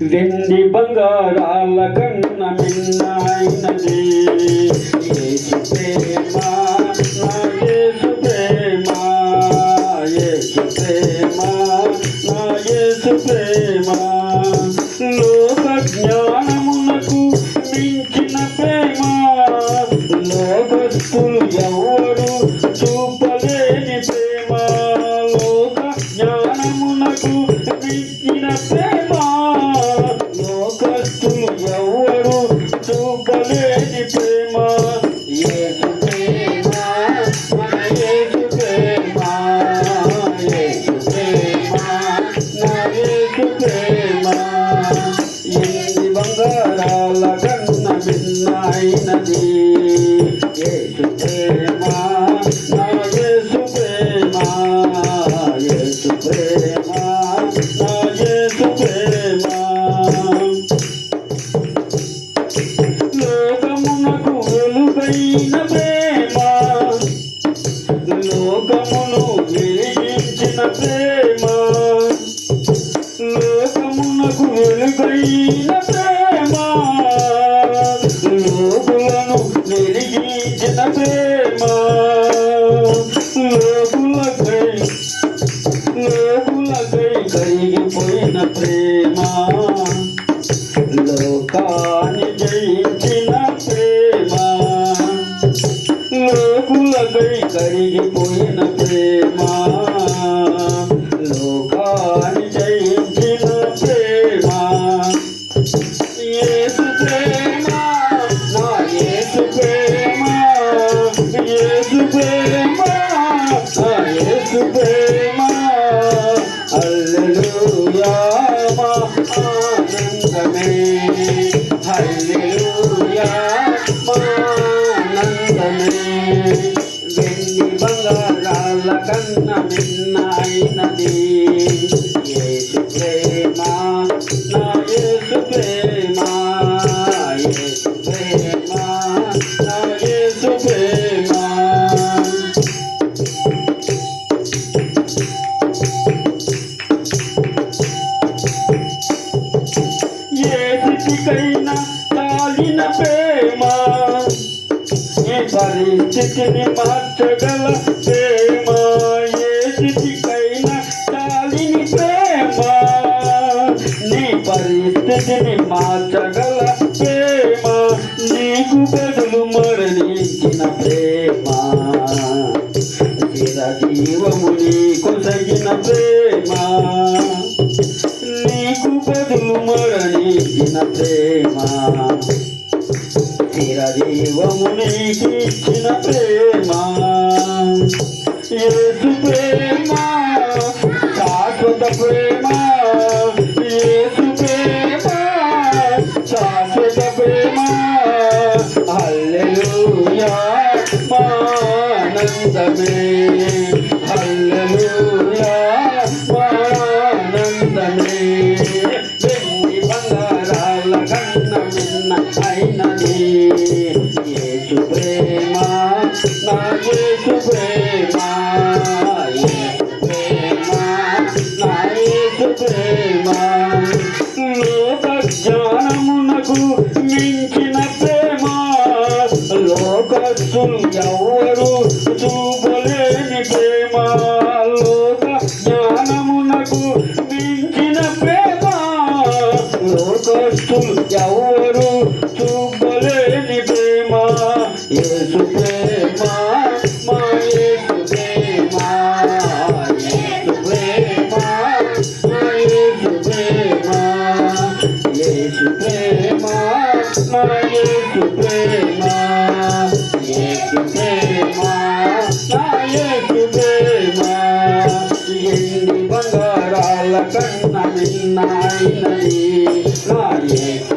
వెండి బంగారాల కన్న మిన్నైనది యేసు ప్రేమ నా యేసు ప్రేమ యేసు ప్రేమ నా యేసు ప్రేమ. లోక జ్ఞానమునకు మించిన ప్రేమ లోకస్తులు ఎవరు చూపలేని ప్రేమ. లోక జ్ఞానమునకు మించిన ప్రేమ. ఎంది బంగారాల కన్న భిన్నైనది ఏ তা కన్న నిన్నైనది ఏసు ప్రేమ నా ఏసు ప్రేమ ఏసు ప్రేమ నా ఏసు ప్రేమ. ఏసుకైనా స్థితికైనా తాగిన ప్రేమ ఈ పరిస్థితిని మార్చగల ప్రేమ. పరిస్థితిని మార్చగల ప్రేమ నీకు బదులు మరణించిన ప్రేమ. చిరజీవము నీకు తగిన ప్రేమ నీకు బదులు మరణించిన ప్రేమ. చిరజీవము నీకు ఇచ్చిన ప్రేమ ఏసు ప్రేమ శాశ్వత ప్రేమ. ఆనందమే హల్లెలూయా ఆనందమే వెండి బంగారాల కన్న మిన్న అయినది. యేసు ప్రేమ లోకస్తులు ఎవరు చూపలేని ప్రేమ లోక జ్ఞానమునకు మించిన ప్రేమ లోకస్తులు ఎవరు చూపలేని ప్రేమ యేసు ప్రేమ మా యేసు ప్రేమ యేసు ప్రేమ మా యేసు ప్రేమ యేసు ప్రేమ నా యేసు ప్రేమ ఎండి బంగారాల కన్న మిన్నైనది నా యేసు